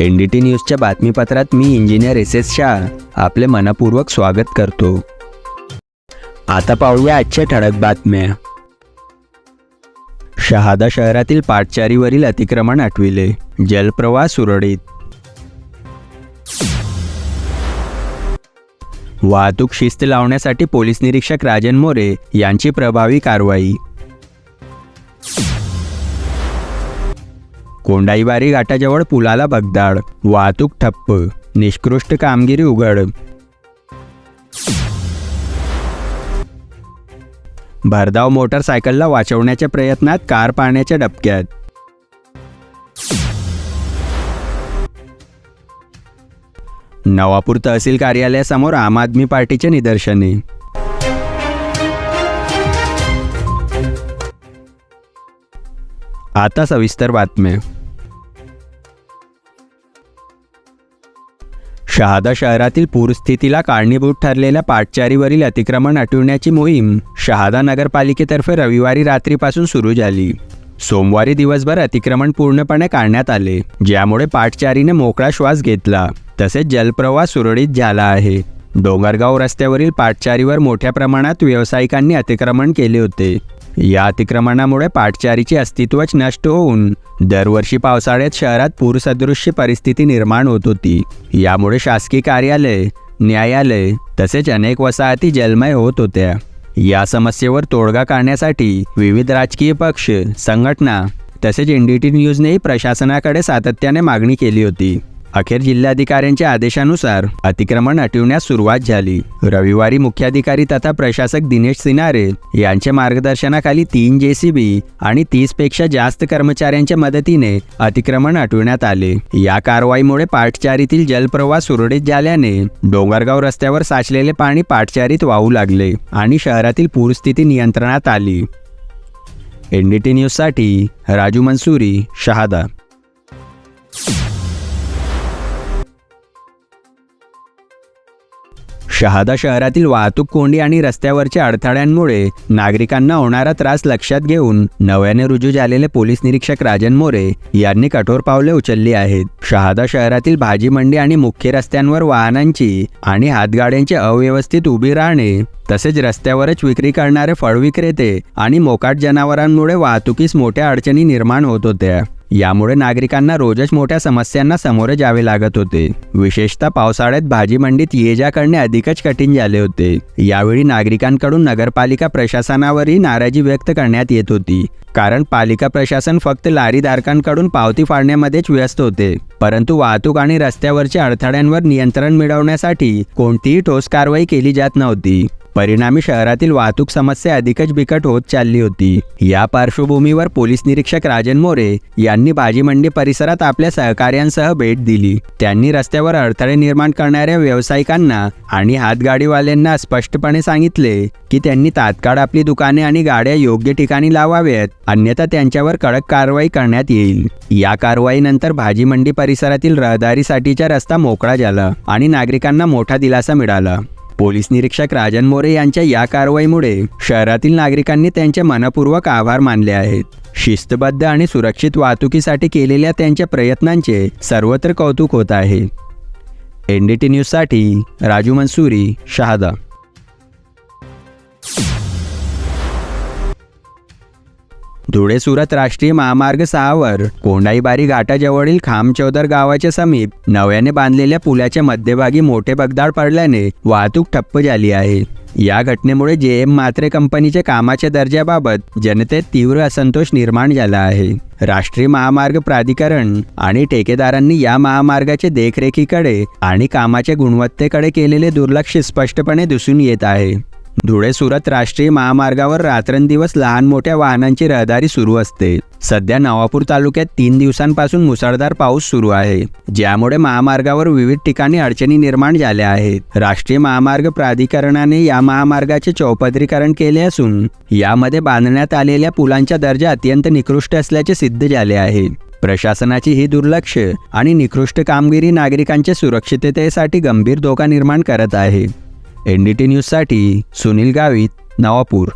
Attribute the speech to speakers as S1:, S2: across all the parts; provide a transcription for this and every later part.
S1: N D T न्यूजच्या बातमीपत्रात मी इंजिनियर एस एस शाह आपले मनपूर्वक स्वागत करतो. आता पाहूया आजच्या ठळक बातम्या. शहादा शहरातील पाटचारीवरील अतिक्रमण आठविले जलप्रवाह सुरळीत. वाहतूक शिस्त लावण्यासाठी पोलीस निरीक्षक राजन मोरे यांची प्रभावी कारवाई. कोंडाईबारी घाटाजवळ पुलाला भगदाड वाहतूक ठप्प निष्कृष्ट कामगिरी उघड. भरधाव मोटरसायकलला वाचवण्याच्या प्रयत्नात कार पाण्याच्या डबक्यात. नवापूर तहसील कार्यालयासमोर आम आदमी पार्टीचे निदर्शने. आता सविस्तर बातम्या. शहादा शहरातील पूरस्थितीला कारणीभूत ठरलेल्या पाटचारीवरील अतिक्रमण हटविण्याची मोहीम शहादा नगरपालिकेतर्फे रविवारी रात्रीपासून सुरू झाली. सोमवारी दिवसभर अतिक्रमण पूर्णपणे काढण्यात आले ज्यामुळे पाटचारीने मोकळा श्वास घेतला. तसेच जलप्रवाह सुरळीत झाला आहे. डोंगरगाव रस्त्यावरील पाटचारीवर मोठ्या प्रमाणात व्यावसायिकांनी अतिक्रमण केले होते. या अतिक्रमणामुळे पाटचारीचे अस्तित्वच नष्ट होऊन दरवर्षी पावसाळ्यात शहरात पूरसदृश्य परिस्थिती निर्माण होत होती. यामुळे शासकीय कार्यालय न्यायालय तसेच अनेक वसाहती जलमय होत होत्या. या समस्येवर तोडगा काढण्यासाठी विविध राजकीय पक्ष संघटना तसेच एनडीटी न्यूजनेही प्रशासनाकडे सातत्याने मागणी केली होती. अखेर जिल्हाधिकाऱ्यांच्या आदेशानुसार अतिक्रमण हटविण्यास सुरुवात झाली. रविवारी मुख्याधिकारी तथा प्रशासक दिनेश सिनारे यांच्या मार्गदर्शनाखाली तीन जेसीबी आणि तीसपेक्षा जास्त कर्मचाऱ्यांच्या मदतीने अतिक्रमण हटविण्यात आले. या कारवाईमुळे पाटचारीतील जलप्रवाह सुरळीत झाल्याने डोंगरगाव रस्त्यावर साचलेले पाणी पाटचारीत वाहू लागले आणि शहरातील पूरस्थिती नियंत्रणात आली. एन डी टी न्यूजसाठी राजू मंसुरी शहादा. शहादा शहरातील वाहतूक कोंडी आणि रस्त्यावरच्या अडथळ्यांमुळे नागरिकांना होणारा त्रास लक्षात घेऊन नव्याने रुजू झालेले पोलीस निरीक्षक राजन मोरे यांनी कठोर पावले उचलली आहेत. शहादा शहरातील भाजी मंडी आणि मुख्य रस्त्यांवर वाहनांची आणि हातगाड्यांची अव्यवस्थित उभी राहणे तसेच रस्त्यावरच विक्री करणारे फळ विक्रेते आणि मोकाट जनावरांमुळे वाहतुकीस मोठ्या अडचणी निर्माण होत होत्या. यामुळे नागरिकांना रोजच मोठ्या समस्यांना सामोरे जावे लागत होते. विशेषतः पावसाळ्यात भाजी मंडीत ये जा करणे अधिकच कठीण झाले होते. यावेळी नागरिकांकडून नगरपालिका प्रशासनावरही नाराजी व्यक्त करण्यात येत होती. कारण पालिका प्रशासन फक्त लारीधारकांकडून पावती फाडण्यामध्येच व्यस्त होते. परंतु वाहतूक आणि रस्त्यावरच्या अडथळ्यांवर नियंत्रण मिळवण्यासाठी कोणतीही ठोस कारवाई केली जात नव्हती. परिणामी शहरातील वाहतूक समस्या अधिकच बिकट होत चालली होती. या पार्श्वभूमीवर पोलीस निरीक्षक राजन मोरे यांनी भाजी मंडी परिसरात आपल्या सहकार्यांसह भेट दिली. त्यांनी रस्त्यावर अडथळे निर्माण करणाऱ्या व्यावसायिकांना आणि हातगाडीवाल्यांना स्पष्टपणे सांगितले की त्यांनी तात्काळ आपली दुकाने आणि गाड्या योग्य ठिकाणी लावाव्यात अन्यथा त्यांच्यावर कडक कारवाई करण्यात येईल. या कारवाईनंतर भाजी मंडी परिसरातील रहदारीसाठीचा रस्ता मोकळा झाला आणि नागरिकांना मोठा दिलासा मिळाला. पोलीस निरीक्षक राजन मोरे यांच्या या कारवाईमुळे शहरातील नागरिकांनी त्यांचे मनपूर्वक आभार मानले आहेत. शिस्तबद्ध आणि सुरक्षित वाहतुकीसाठी केलेल्या त्यांच्या प्रयत्नांचे सर्वत्र कौतुक होत आहे. एन डी टी न्यूजसाठी राजू मंसुरी शहादा. धुळे सुरत राष्ट्रीय महामार्ग सहावर कोंडाईबारी घाटाजवळील खामचौदर गावाच्या समीप नव्याने बांधलेल्या पुलाच्या मध्यभागी मोठे बगदाड पडल्याने वाहतूक ठप्प झाली आहे. या घटनेमुळे जे एम मात्रे कंपनीच्या कामाच्या दर्जाबाबत जनतेत तीव्र असंतोष निर्माण झाला आहे. राष्ट्रीय महामार्ग प्राधिकरण आणि ठेकेदारांनी या महामार्गाच्या देखरेखीकडे आणि कामाच्या गुणवत्तेकडे केलेले दुर्लक्ष स्पष्टपणे दिसून येत आहे. धुळे सुरत राष्ट्रीय महामार्गावर रात्रंदिवस लहान मोठ्या वाहनांची रहदारी सुरू असते. सध्या नवापूर तालुक्यात तीन दिवसांपासून मुसळधार पाऊस सुरू आहे. ज्यामुळे महामार्गावर विविध ठिकाणी अडचणी निर्माण झाल्या आहेत. राष्ट्रीय महामार्ग प्राधिकरणाने या महामार्गाचे चौपदरीकरण केले असून यामध्ये बांधण्यात आलेल्या पुलांचा दर्जा अत्यंत निकृष्ट असल्याचे सिद्ध झाले आहे. प्रशासनाची ही दुर्लक्ष आणि निकृष्ट कामगिरी नागरिकांच्या सुरक्षिततेसाठी गंभीर धोका निर्माण करत आहे. एन डी टी न्यूजसाठी सुनील गावित नवापूर.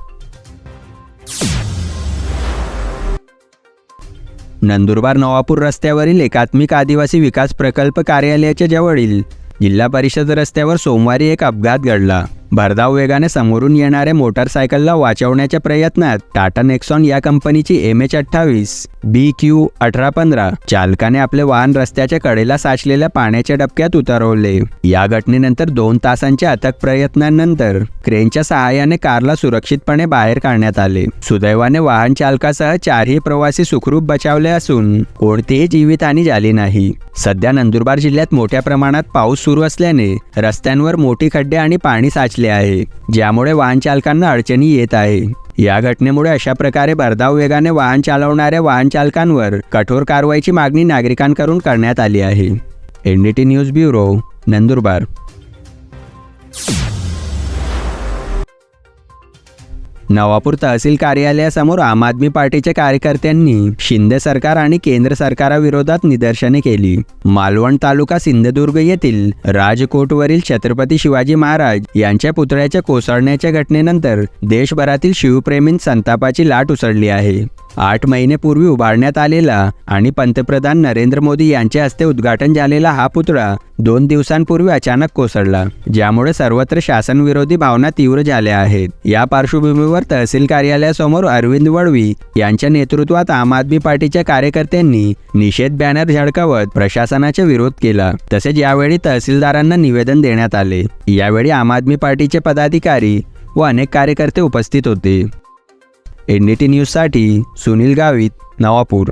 S1: नंदुरबार नवापूर रस्त्यावरील एकात्मिक आदिवासी विकास प्रकल्प कार्यालयाच्या जवळील जिल्हा परिषद रस्त्यावर सोमवारी एक अपघात घडला. भरधाव वेगाने समोरून येणाऱ्या मोटारसायकलला वाचवण्याच्या प्रयत्नात टाटा नेक्सॉन या कंपनीची एम एच अठ्ठावीस बी क्यू अठरा पंधरा चालकाने आपले वाहन रस्त्याच्या कडेला साचलेल्या पाण्याच्या डबक्यात उतरवले. या घटनेनंतर दोन तासांच्या अथक प्रयत्नांनंतर क्रेनच्या सहाय्याने कारला सुरक्षितपणे बाहेर काढण्यात आले. सुदैवाने वाहन चालकासह चारही प्रवासी सुखरूप बचावले असून कोणतीही जीवितहानी झाली नाही. सध्या नंदुरबार जिल्ह्यात मोठ्या प्रमाणात पाऊस सुरू असल्याने रस्त्यांवर मोठी खड्डे आणि पाणी साचले आहे ज्यामुळे वाहन चालकांना अडचणी येत आहे. या घटनेमुळे अशा प्रकारे भरधाव वेगाने वाहन चालवणाऱ्या वाहन चालकांवर कठोर कारवाईची मागणी नागरिकांकडून करण्यात आली आहे. NDT news bureau Nandurbar. Navapur तहसील कार्यालयासमोर आम आदमी पार्टीच्या कार्यकर्त्यांनी शिंदे सरकार आणि केंद्र सरकाराविरोधात निदर्शने केली. मालवण तालुका सिंधुदुर्ग येथील राजकोटवरील छत्रपती शिवाजी महाराज यांच्या पुतळ्याच्या कोसळण्याच्या घटनेनंतर देशभरातील शिवप्रेमींत संतापाची लाट उसळली आहे. आठ महिनेपूर्वी उभारण्यात आलेला आणि पंतप्रधान नरेंद्र मोदी यांच्या हस्ते उद्घाटन झालेला हा पुतळा दोन दिवसांपूर्वी अचानक कोसळला ज्यामुळे सर्वत्र शासनविरोधी भावना तीव्र झाल्या आहेत. या पार्श्वभूमीवर तहसील कार्यालयासमोर अरविंद वळवी यांच्या नेतृत्वात आम आदमी पार्टीच्या कार्यकर्त्यांनी निषेध बॅनर झळकावत प्रशासनाचा विरोध केला तसेच यावेळी तहसीलदारांना निवेदन देण्यात आले. यावेळी आम आदमी पार्टीचे पदाधिकारी व अनेक कार्यकर्ते उपस्थित होते. एन डी टी न्यूजसाठी सुनील गावित नवापूर.